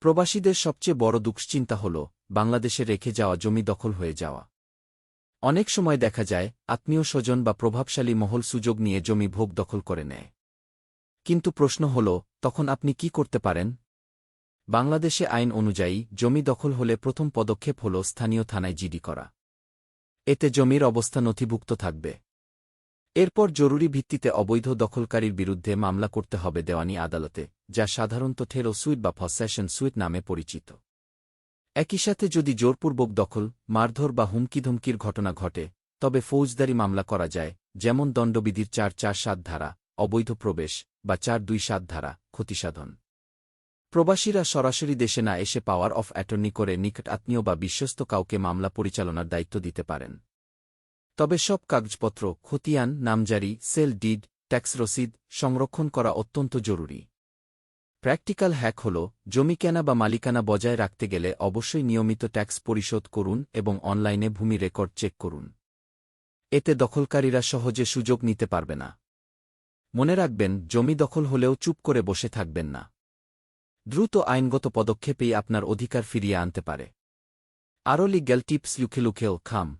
প্রবাসীদের সবচেয়ে বড় দুশ্চিন্তা হল, বাংলাদেশে রেখে যাওয়া জমি দখল হয়ে যাওয়া। অনেক সময় দেখা যায়, আত্মীয় স্বজন বা প্রভাবশালী মহল সুযোগ নিয়ে জমি ভোগ দখল করে নেয়। কিন্তু প্রশ্ন হল, তখন আপনি কি করতে পারেন? বাংলাদেশে আইন অনুযায়ী, জমি দখল হলে প্রথম পদক্ষেপ হল স্থানীয় থানায় জিডি করা। এতে জমির অবস্থা নথিভুক্ত থাকবে। এরপর জরুরি ভিত্তিতে অবৈধ দখলকারীর বিরুদ্ধে মামলা করতে হবে দেওয়ানি আদালতে, যা সাধারণত ঠেরো সুইট বা ফসেশন সুইট নামে পরিচিত। একই সাথে যদি জোরপূর্বক দখল, মারধর বা হুমকিধমকির ঘটনা ঘটে, তবে ফৌজদারি মামলা করা যায়, যেমন দণ্ডবিধির চার চার সাত ধারা, অবৈধ প্রবেশ বা চার দুই সাত ধারা, ক্ষতিসাধন। প্রবাসীরা সরাসরি দেশে না এসে পাওয়ার অফ অ্যাটর্নি করে নিকট আত্মীয় বা বিশ্বস্ত কাউকে মামলা পরিচালনার দায়িত্ব দিতে পারেন। তবে সব কাগজপত্র, খতিয়ান, নামজারি, সেল ডিড, ট্যাক্স রসিদ, সংরক্ষণ করা অত্যন্ত জরুরি। প্র্যাকটিক্যাল হ্যাক হল, জমি কেনা বা মালিকানা বজায় রাখতে গেলে অবশ্যই নিয়মিত ট্যাক্স পরিশোধ করুন এবং অনলাইনে ভূমি রেকর্ড চেক করুন। এতে দখলকারীরা সহজে সুযোগ নিতে পারবে না। মনে রাখবেন, জমি দখল হলেও চুপ করে বসে থাকবেন না। দ্রুত আইনগত পদক্ষেপেই আপনার অধিকার ফিরিয়ে আনতে পারে। আরও লিগ্যাল টিপস লুখে লুখেও, খাম।